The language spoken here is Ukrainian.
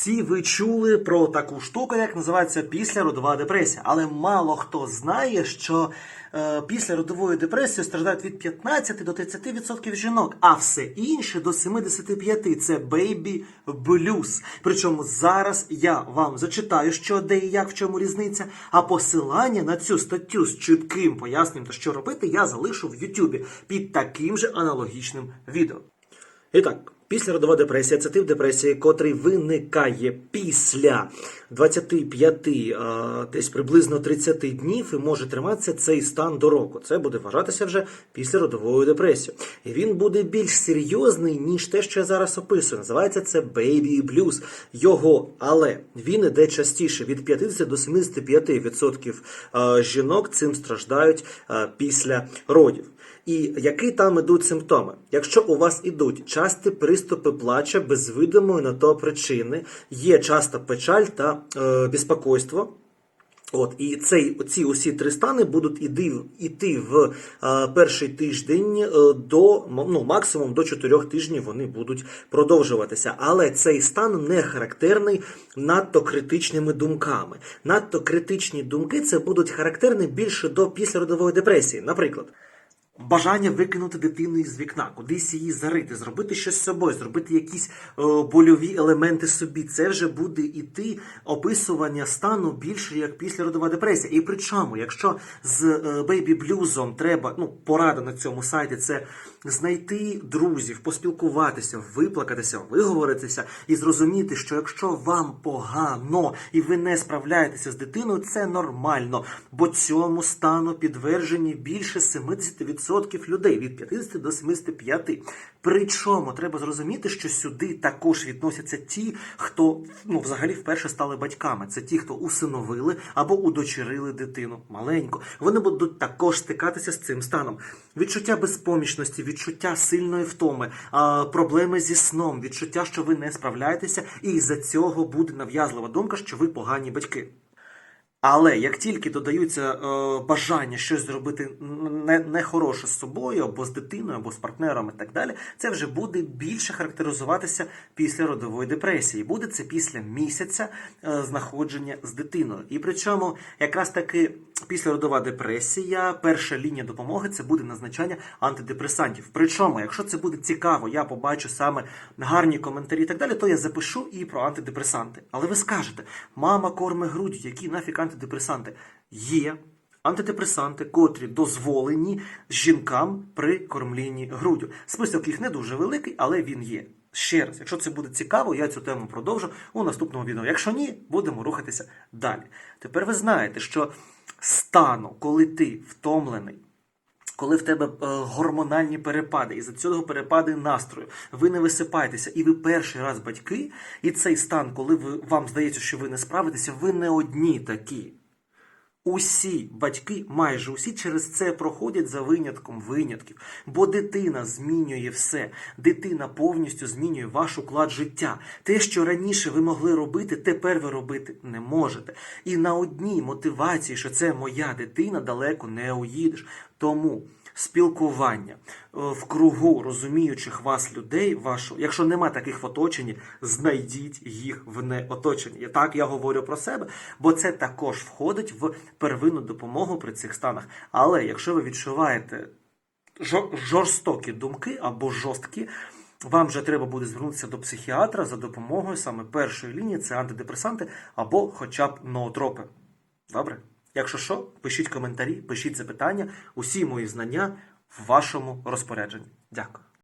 Всі ви чули про таку штуку, як називається післяродова депресія. Але мало хто знає, що е, після родової депресії страждають від 15 до 30% жінок, а все інше до 75% це бейбі блюз. Причому зараз я вам зачитаю, що де і як в чому різниця. А посилання на цю статтю з чітким поясненням, та що робити, я залишу в Ютубі під таким же аналогічним відео. І так, післяродова депресія це тип депресії, котрий виникає після 25, а, десь приблизно 30 днів і може триматися цей стан до року. Це буде вважатися вже післяродовою депресією. І він буде більш серйозний, ніж те, що я зараз описую. Називається це baby blues. Його, але він іде частіше від 50 до 75% а, жінок цим страждають а, після родів. І які там ідуть симптоми? Якщо у вас ідуть часті приступи плача без видимої на то причини, є часта печаль та е, безпокойство. От і цей ці усі три стани будуть іди, іти в е, перший тиждень е, до ну, максимум до 4 тижнів вони будуть продовжуватися. Але цей стан не характерний надто критичними думками. Надто критичні думки це будуть характерні більше до післяродової депресії. Наприклад. Бажання викинути дитину із вікна, кудись її зарити, зробити щось з собою, зробити якісь е, больові елементи собі. Це вже буде іти описування стану більше як післяродова депресія. І причому, якщо з е, бейбі блюзом треба, ну порада на цьому сайті, це знайти друзів, поспілкуватися, виплакатися, виговоритися і зрозуміти, що якщо вам погано і ви не справляєтеся з дитиною, це нормально, бо цьому стану підтверджені більше 70% людей від 50 до 75. Причому треба зрозуміти, що сюди також відносяться ті, хто ну взагалі вперше стали батьками. Це ті, хто усиновили або удочерили дитину маленьку. Вони будуть також стикатися з цим станом. Відчуття безпомічності, відчуття сильної втоми, проблеми зі сном, відчуття, що ви не справляєтеся, і із-за цього буде нав'язлива думка, що ви погані батьки. Але як тільки додаються е, бажання щось зробити не, нехороше з собою, або з дитиною, або з партнером і так далі, це вже буде більше характеризуватися після родової депресії. Буде це після місяця е, знаходження з дитиною. І причому якраз таки післяродова депресія, перша лінія допомоги це буде назначання антидепресантів. Причому, якщо це буде цікаво, я побачу саме гарні коментарі і так далі, то я запишу і про антидепресанти. Але ви скажете, мама корме груддю, які нафіг антидепресанти? Є антидепресанти, котрі дозволені жінкам при кормлінні груддю. Список їх не дуже великий, але він є. Ще раз, якщо це буде цікаво, я цю тему продовжу у наступному відео. Якщо ні, будемо рухатися далі. Тепер ви знаєте, що стану, коли ти втомлений, коли в тебе е, гормональні перепади, і за цього перепади настрою, ви не висипаєтеся, і ви перший раз батьки, і цей стан, коли ви, вам здається, що ви не справитеся, ви не одні такі. Усі батьки, майже усі через це проходять за винятком винятків, бо дитина змінює все. Дитина повністю змінює ваш уклад життя. Те, що раніше ви могли робити, тепер ви робити не можете. І на одній мотивації, що це моя дитина, далеко не уїдеш. Тому спілкування е, в кругу розуміючих вас людей, вашу, якщо нема таких в оточенні, знайдіть їх в неоточенні. Так я говорю про себе, бо це також входить в первинну допомогу при цих станах. Але якщо ви відчуваєте жорстокі думки або жорсткі, вам вже треба буде звернутися до психіатра за допомогою саме першої лінії це антидепресанти або хоча б ноотропи. Добре? Якщо що, пишіть коментарі, пишіть запитання, усі мої знання в вашому розпорядженні. Дякую.